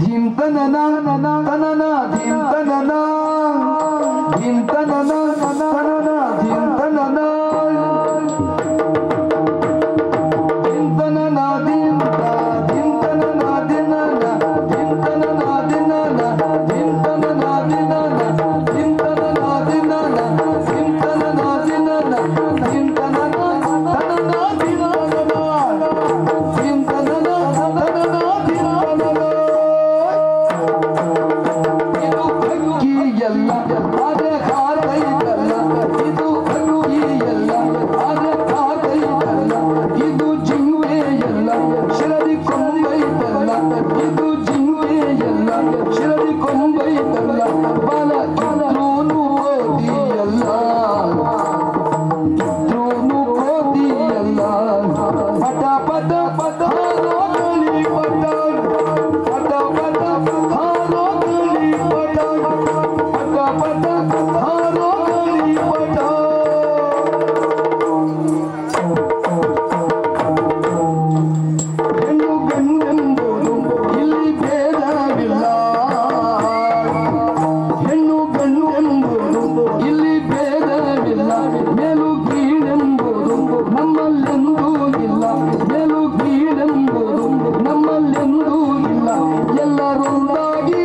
ధీం తననా తననా ధీం తననా ధీం తననా తననా ధీం తననా ನಮ್ಮಲ್ಲೆಂದೂ ಇಲ್ಲ. ಗೆಲು ಕೀಳೆಂಬುದು ನಮ್ಮಲ್ಲೆಂದೂ ಇಲ್ಲ. ಎಲ್ಲರೊಂದಾಗಿ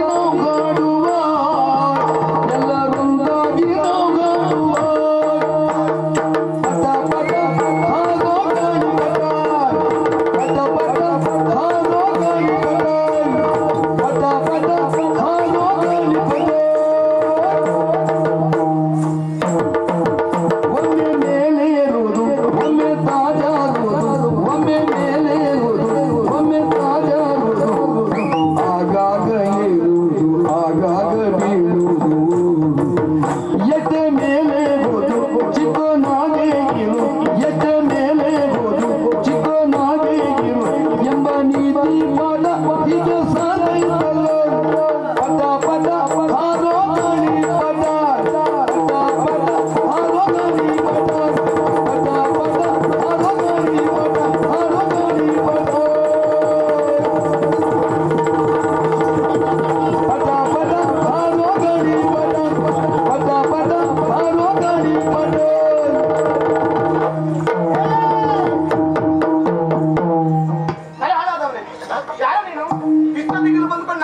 He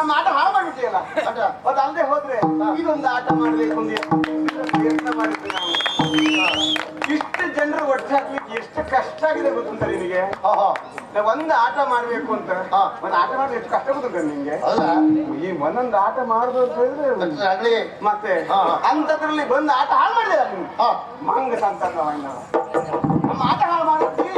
ನಮ್ಮ ಆಟ ಹಾಳು ಮಾಡಿಬಿಟ್ಟಿಯಲ್ಲ? ಆಟ? ಅದು ಅಲ್ಲದೆ ಹೋದ್ರೆ ಇದೊಂದು ಆಟ ಮಾಡಬೇಕು ಒಂದು ಪ್ರಯತ್ನ ಮಾಡಿದ್ವಿ ನಾವು. ಇಷ್ಟು ಜನರು ಒಟ್ಟಾಗ್ಲಿಕ್ಕೆ ಎಷ್ಟು ಕಷ್ಟ ಆಗಿದೆ ಗೊತ್ತುಂಟ ನಿನಗೆ? ನಾವು ಒಂದು ಆಟ ಮಾಡ್ಬೇಕು ಅಂತ. ಒಂದು ಆಟ ಮಾಡಿದ್ರೆ ಎಷ್ಟು ಕಷ್ಟ ಗೊತ್ತುಂಟ ನಿಂಗೆ? ಅಲ್ಲ ಈ ಒಂದೊಂದು ಆಟ ಮಾಡುದು ಅಂತ ಹೇಳಿದ್ರೆ ಮತ್ತೆ ಅಂತದ್ರಲ್ಲಿ ಬಂದು ಆಟ ಹಾಳು ಮಾಡಿದೆ ಮಂಗ ಸಂತಾನ ನಮ್ಮ ಆಟ ಹಾಳು ಮಾಡ್ತೀವಿ